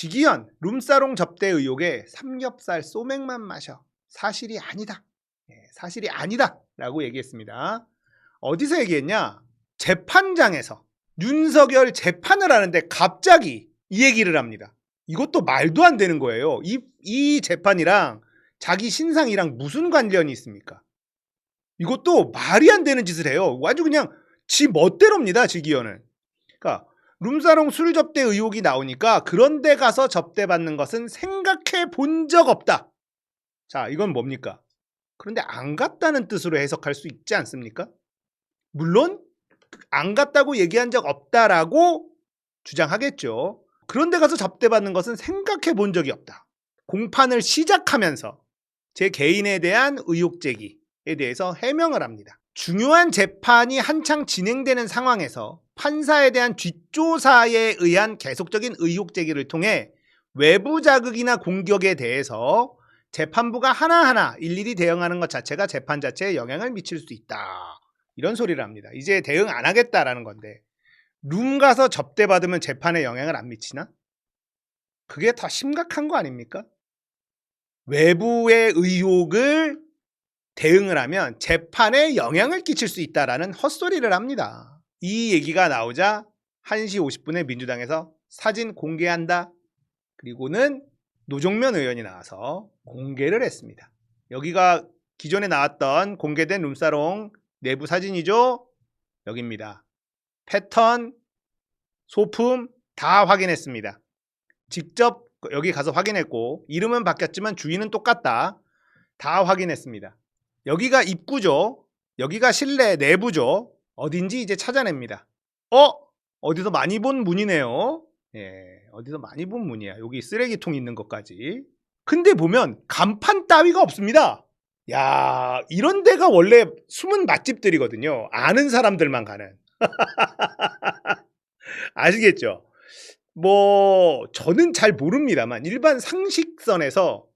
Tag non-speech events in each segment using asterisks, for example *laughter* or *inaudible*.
지기현 룸사롱 접대 의혹에 삼겹살 소맥만 마셔 사실이 아니다. 예, 사실이 아니다 라고 얘기했습니다. 어디서 얘기했냐? 재판장에서 윤석열 재판을 하는데 갑자기 이 얘기를 합니다. 이것도 말도 안 되는 거예요. 이, 이 재판이랑 자기 신상이랑 무슨 관련이 있습니까? 이것도 말이 안 되는 짓을 해요. 아주 그냥 지 멋대로입니다, 지기현은. 그러니까 룸사롱 술 접대 의혹이 나오니까 그런 데 가서 접대받는 것은 생각해 본 적 없다. 자, 이건 뭡니까? 그런데 안 갔다는 뜻으로 해석할 수 있지 않습니까? 물론 안 갔다고 얘기한 적 없다라고 주장하겠죠. 그런 데 가서 접대받는 것은 생각해 본 적이 없다. 공판을 시작하면서 제 개인에 대한 의혹 제기에 대해서 해명을 합니다. 중요한 재판이 한창 진행되는 상황에서 판사에 대한 뒷조사에 의한 계속적인 의혹 제기를 통해 외부 자극이나 공격에 대해서 재판부가 하나하나 일일이 대응하는 것 자체가 재판 자체에 영향을 미칠 수 있다. 이런 소리를 합니다. 이제 대응 안 하겠다라는 건데 룸 가서 접대받으면 재판에 영향을 안 미치나? 그게 더 심각한 거 아닙니까? 외부의 의혹을 대응을 하면 재판에 영향을 끼칠 수 있다라는 헛소리를 합니다. 이 얘기가 나오자 1시 50분에 민주당에서 사진 공개한다. 그리고는 노종면 의원이 나와서 공개를 했습니다. 여기가 기존에 나왔던 공개된 룸사롱 내부 사진이죠. 여기입니다. 패턴, 소품 다 확인했습니다. 직접 여기 가서 확인했고 이름은 바뀌었지만 주인은 똑같다. 다 확인했습니다. 여기가 입구죠. 여기가 실내 내부죠. 어딘지 이제 찾아냅니다. 어? 어디서 많이 본 문이네요. 예, 어디서 많이 본 문이야. 여기 쓰레기통 있는 것까지. 근데 보면 간판 따위가 없습니다. 야, 이런 데가 원래 숨은 맛집들이거든요. 아는 사람들만 가는. *laughs* 아시겠죠? 뭐, 저는 잘 모릅니다만, 일반 상식선에서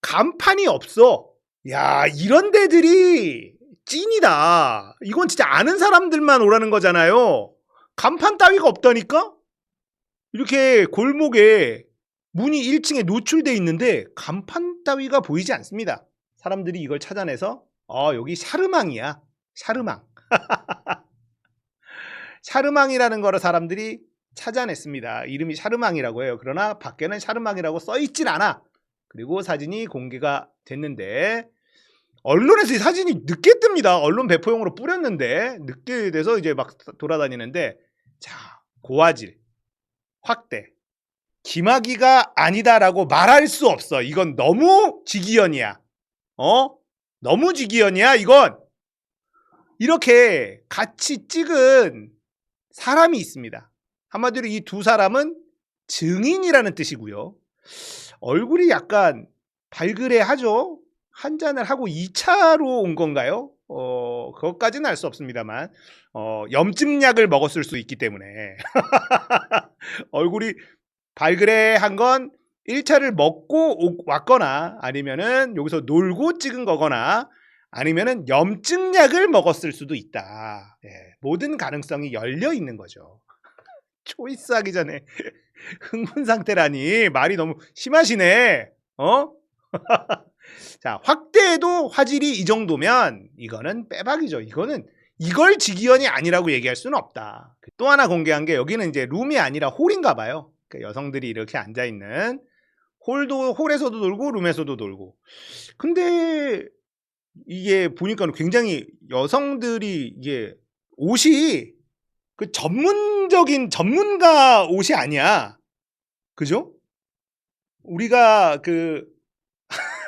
간판이 없어. 야, 이런 데들이 찐이다. 이건 진짜 아는 사람들만 오라는 거잖아요. 간판 따위가 없다니까? 이렇게 골목에 문이 1층에 노출돼 있는데 간판 따위가 보이지 않습니다. 사람들이 이걸 찾아내서 어, 여기 샤르망이야. 샤르망. *laughs* 샤르망이라는 거를 사람들이 찾아냈습니다. 이름이 샤르망이라고 해요. 그러나 밖에는 샤르망이라고 써 있진 않아. 그리고 사진이 공개가 됐는데 언론에서 이 사진이 늦게 뜹니다. 언론 배포용으로 뿌렸는데 늦게 돼서 이제 막 돌아다니는데 자 고화질 확대 김학이가 아니다라고 말할 수 없어. 이건 너무 지기현이야. 어? 너무 지기현이야 이건. 이렇게 같이 찍은 사람이 있습니다. 한마디로 이 두 사람은 증인이라는 뜻이고요. 얼굴이 약간 발그레하죠. 한 잔을 하고 2차로 온 건가요? 어, 그것까지는 알 수 없습니다만, 어, 염증약을 먹었을 수 있기 때문에. *laughs* 얼굴이 발그레한 건 1차를 먹고 오- 왔거나 아니면은 여기서 놀고 찍은 거거나 아니면은 염증약을 먹었을 수도 있다. 예, 모든 가능성이 열려 있는 거죠. *laughs* 초이스 하기 전에 *laughs* 흥분 상태라니 말이 너무 심하시네. 어? 자, 확대해도 화질이 이 정도면 이거는 빼박이죠. 이거는 이걸 지기현이 아니라고 얘기할 수는 없다. 또 하나 공개한 게 여기는 이제 룸이 아니라 홀인가 봐요. 그러니까 여성들이 이렇게 앉아 있는 홀도 홀에서도 놀고 룸에서도 놀고. 근데 이게 보니까 굉장히 여성들이 이게 옷이 그 전문적인 전문가 옷이 아니야. 그죠? 우리가 그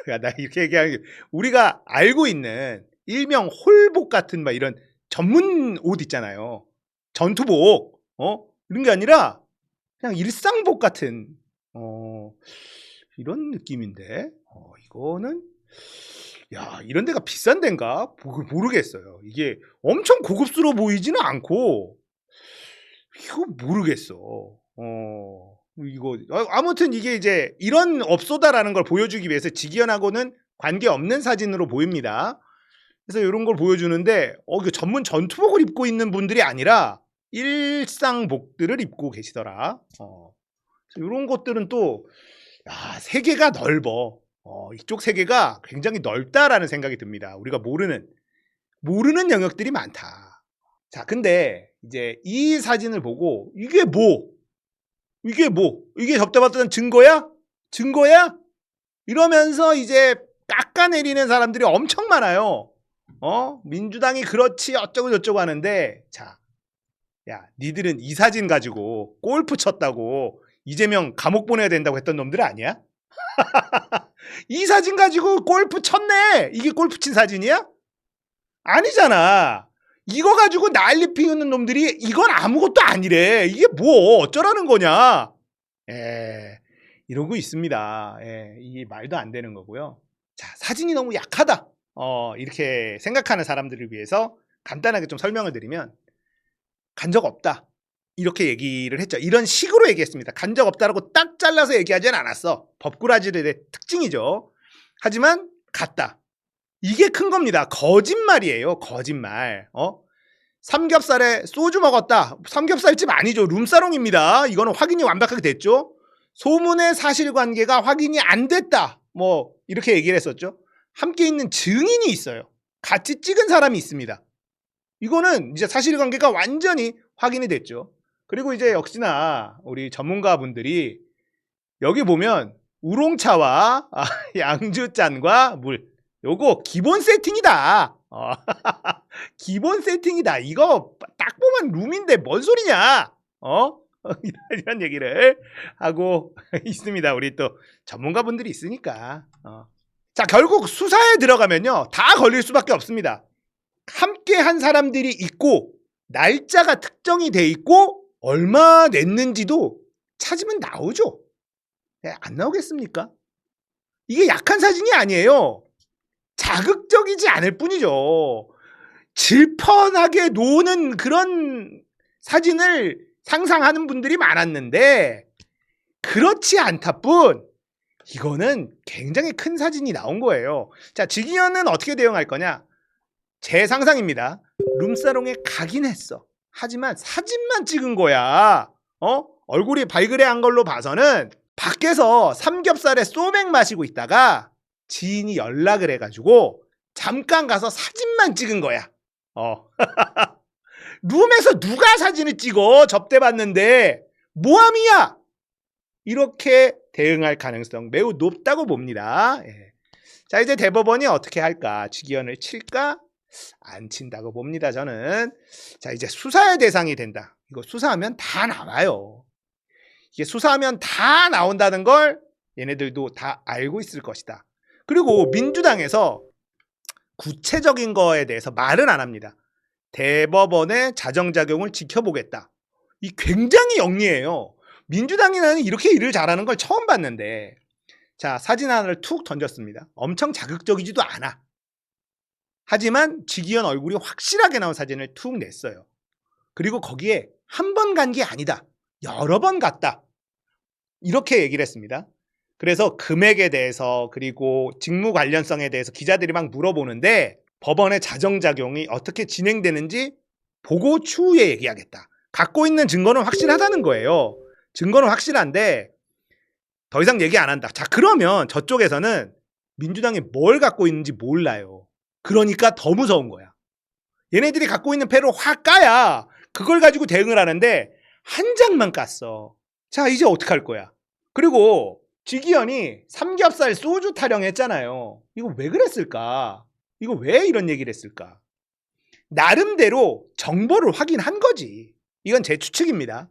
야, 나 *laughs* 이렇게 얘기하는 게 우리가 알고 있는 일명 홀복 같은 막 이런 전문 옷 있잖아요. 전투복. 어? 이런 게 아니라 그냥 일상복 같은 어 이런 느낌인데. 어, 이거는 야, 이런 데가 비싼 데인가? 모- 모르겠어요. 이게 엄청 고급스러워 보이지는 않고 이거 모르겠어. 어. 이거 아, 아무튼 이게 이제 이런 업소다라는 걸 보여주기 위해서 직연하고는 관계 없는 사진으로 보입니다. 그래서 이런 걸 보여주는데 어 이거 전문 전투복을 입고 있는 분들이 아니라 일상복들을 입고 계시더라. 어. 이런 것들은 또 야, 세계가 넓어. 어, 이쪽 세계가 굉장히 넓다라는 생각이 듭니다. 우리가 모르는 모르는 영역들이 많다. 자, 근데 이제 이 사진을 보고 이게 뭐? 이게 뭐? 이게 접대받던 증거야? 증거야? 이러면서 이제 깎아내리는 사람들이 엄청 많아요. 어? 민주당이 그렇지 어쩌고 저쩌고 하는데 자, 야, 니들은 이 사진 가지고 골프 쳤다고 이재명 감옥 보내야 된다고 했던 놈들 아니야? *laughs* 이 사진 가지고 골프 쳤네. 이게 골프 친 사진이야? 아니잖아. 이거 가지고 난리 피우는 놈들이 이건 아무것도 아니래. 이게 뭐 어쩌라는 거냐? 예. 이러고 있습니다. 예. 이게 말도 안 되는 거고요. 자, 사진이 너무 약하다. 어, 이렇게 생각하는 사람들을 위해서 간단하게 좀 설명을 드리면 간 적 없다. 이렇게 얘기를 했죠. 이런 식으로 얘기했습니다. 간 적 없다라고 딱 잘라서 얘기하진 않았어. 법꾸라지들의 특징이죠. 하지만 갔다. 이게 큰 겁니다. 거짓말이에요. 거짓말. 어? 삼겹살에 소주 먹었다. 삼겹살집 아니죠. 룸사롱입니다. 이거는 확인이 완벽하게 됐죠. 소문의 사실관계가 확인이 안 됐다. 뭐 이렇게 얘기를 했었죠. 함께 있는 증인이 있어요. 같이 찍은 사람이 있습니다. 이거는 이제 사실관계가 완전히 확인이 됐죠. 그리고 이제 역시나 우리 전문가분들이 여기 보면 우롱차와 아, *laughs* 양주잔과 물 요거 기본 세팅이다. 어, *laughs* 기본 세팅이다. 이거 딱 보면 룸인데 뭔 소리냐? 어? *laughs* 이런 얘기를 하고 *laughs* 있습니다. 우리 또 전문가분들이 있으니까. 어. 자, 결국 수사에 들어가면요. 다 걸릴 수밖에 없습니다. 함께 한 사람들이 있고 날짜가 특정이 돼 있고 얼마 냈는지도 찾으면 나오죠. 네, 안 나오겠습니까? 이게 약한 사진이 아니에요. 자극적이지 않을 뿐이죠. 질펀하게 노는 그런 사진을 상상하는 분들이 많았는데 그렇지 않다 뿐 이거는 굉장히 큰 사진이 나온 거예요. 자, 지기현은 어떻게 대응할 거냐? 제 상상입니다. 룸사롱에 가긴 했어. 하지만 사진만 찍은 거야. 어? 얼굴이 발그레한 걸로 봐서는 밖에서 삼겹살에 소맥 마시고 있다가 지인이 연락을 해가지고 잠깐 가서 사진만 찍은 거야. 어. *laughs* 룸에서 누가 사진을 찍어? 접대받는데 모함이야. 이렇게 대응할 가능성 매우 높다고 봅니다. 예. 자 이제 대법원이 어떻게 할까? 직위원을 칠까? 안 친다고 봅니다. 저는 자 이제 수사의 대상이 된다. 이거 수사하면 다 나와요. 이게 수사하면 다 나온다는 걸 얘네들도 다 알고 있을 것이다. 그리고 민주당에서 구체적인 거에 대해서 말은 안 합니다. 대법원의 자정작용을 지켜보겠다. 이 굉장히 영리해요. 민주당이 나는 이렇게 일을 잘하는 걸 처음 봤는데 자 사진 하나를 툭 던졌습니다. 엄청 자극적이지도 않아. 하지만 지기현 얼굴이 확실하게 나온 사진을 툭 냈어요. 그리고 거기에 한 번 간 게 아니다. 여러 번 갔다. 이렇게 얘기를 했습니다. 그래서 금액에 대해서 그리고 직무 관련성에 대해서 기자들이 막 물어보는데 법원의 자정작용이 어떻게 진행되는지 보고 추후에 얘기하겠다. 갖고 있는 증거는 확실하다는 거예요. 증거는 확실한데 더 이상 얘기 안 한다. 자, 그러면 저쪽에서는 민주당이 뭘 갖고 있는지 몰라요. 그러니까 더 무서운 거야. 얘네들이 갖고 있는 패를 확 까야 그걸 가지고 대응을 하는데 한 장만 깠어. 자, 이제 어떡할 거야? 그리고 지기현이 삼겹살 소주 타령했잖아요. 이거 왜 그랬을까? 이거 왜 이런 얘기를 했을까? 나름대로 정보를 확인한 거지. 이건 제 추측입니다.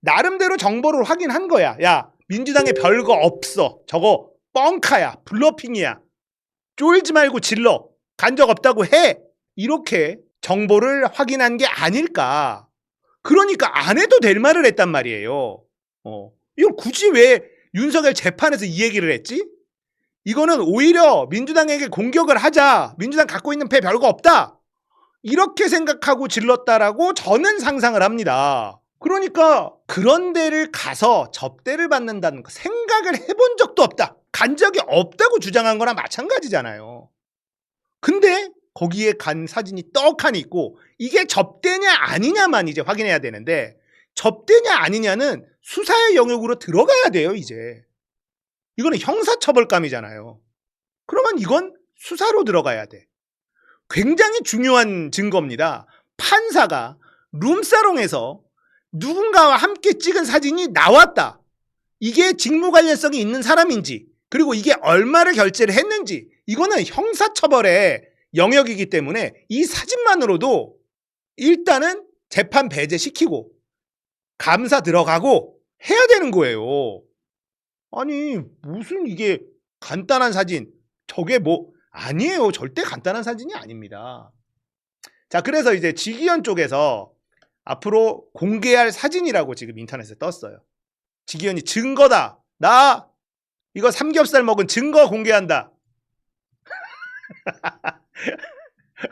나름대로 정보를 확인한 거야. 야, 민주당에 별거 없어. 저거 뻥카야. 블러핑이야. 쫄지 말고 질러. 간 적 없다고 해. 이렇게 정보를 확인한 게 아닐까. 그러니까 안 해도 될 말을 했단 말이에요. 어. 이걸 굳이 왜 윤석열 재판에서 이 얘기를 했지? 이거는 오히려 민주당에게 공격을 하자. 민주당 갖고 있는 패 별거 없다. 이렇게 생각하고 질렀다라고 저는 상상을 합니다. 그러니까 그런 데를 가서 접대를 받는다는 거 생각을 해본 적도 없다. 간 적이 없다고 주장한 거나 마찬가지잖아요. 근데 거기에 간 사진이 떡하니 있고 이게 접대냐 아니냐만 이제 확인해야 되는데 접대냐 아니냐는 수사의 영역으로 들어가야 돼요, 이제. 이거는 형사처벌감이잖아요. 그러면 이건 수사로 들어가야 돼. 굉장히 중요한 증거입니다. 판사가 룸사롱에서 누군가와 함께 찍은 사진이 나왔다. 이게 직무 관련성이 있는 사람인지, 그리고 이게 얼마를 결제를 했는지, 이거는 형사처벌의 영역이기 때문에 이 사진만으로도 일단은 재판 배제시키고 감사 들어가고 해야 되는 거예요. 아니, 무슨 이게 간단한 사진, 저게 뭐, 아니에요. 절대 간단한 사진이 아닙니다. 자, 그래서 이제 지기현 쪽에서 앞으로 공개할 사진이라고 지금 인터넷에 떴어요. 지기현이 증거다. 나 이거 삼겹살 먹은 증거 공개한다. *laughs*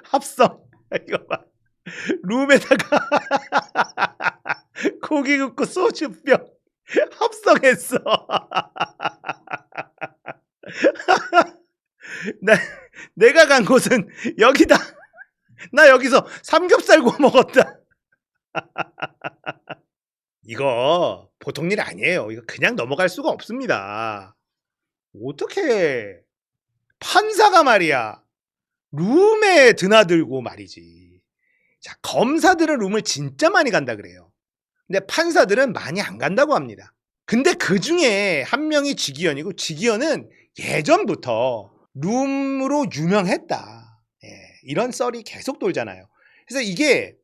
합성. 이거 봐. 룸에다가 *laughs* 고기 굽고 소주병 *laughs* 합성했어. *laughs* 나, 내가 간 곳은 여기다. 나 여기서 삼겹살 구워 먹었다. *laughs* 이거 보통 일 아니에요. 이거 그냥 넘어갈 수가 없습니다. 어떻게 판사가 말이야 룸에 드나들고 말이지. 자 검사들은 룸을 진짜 많이 간다 그래요. 근데 판사들은 많이 안 간다고 합니다. 근데 그 중에 한 명이 지기현이고 지기현은 예전부터 룸으로 유명했다. 예, 이런 썰이 계속 돌잖아요. 그래서 이게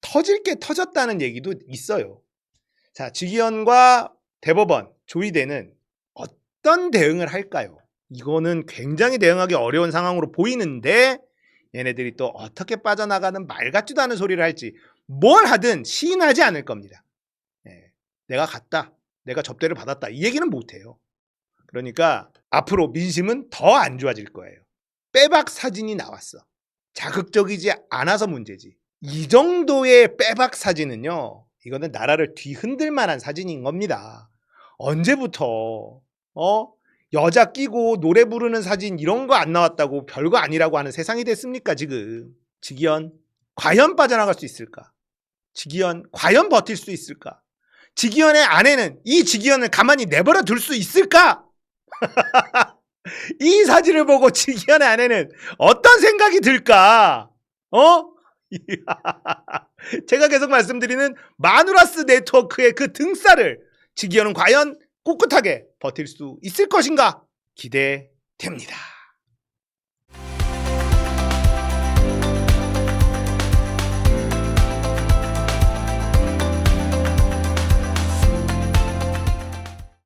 터질 게 터졌다는 얘기도 있어요. 자, 지기현과 대법원, 조이대는 어떤 대응을 할까요? 이거는 굉장히 대응하기 어려운 상황으로 보이는데 얘네들이 또 어떻게 빠져나가는 말 같지도 않은 소리를 할지 뭘 하든 시인하지 않을 겁니다. 예, 내가 갔다. 내가 접대를 받았다. 이 얘기는 못해요. 그러니까 앞으로 민심은 더 안 좋아질 거예요. 빼박 사진이 나왔어. 자극적이지 않아서 문제지. 이 정도의 빼박 사진은요, 이거는 나라를 뒤흔들 만한 사진인 겁니다. 언제부터, 어? 여자 끼고 노래 부르는 사진 이런 거 안 나왔다고 별거 아니라고 하는 세상이 됐습니까, 지금? 지기현, 과연 빠져나갈 수 있을까? 지기현, 과연 버틸 수 있을까? 지기현의 아내는 이 지기현을 가만히 내버려 둘 수 있을까? *laughs* 이 사진을 보고 지기현의 아내는 어떤 생각이 들까? 어? *laughs* 제가 계속 말씀드리는 마누라스 네트워크의 그 등살을 지기현은 과연 꿋꿋하게 버틸 수 있을 것인가 기대됩니다.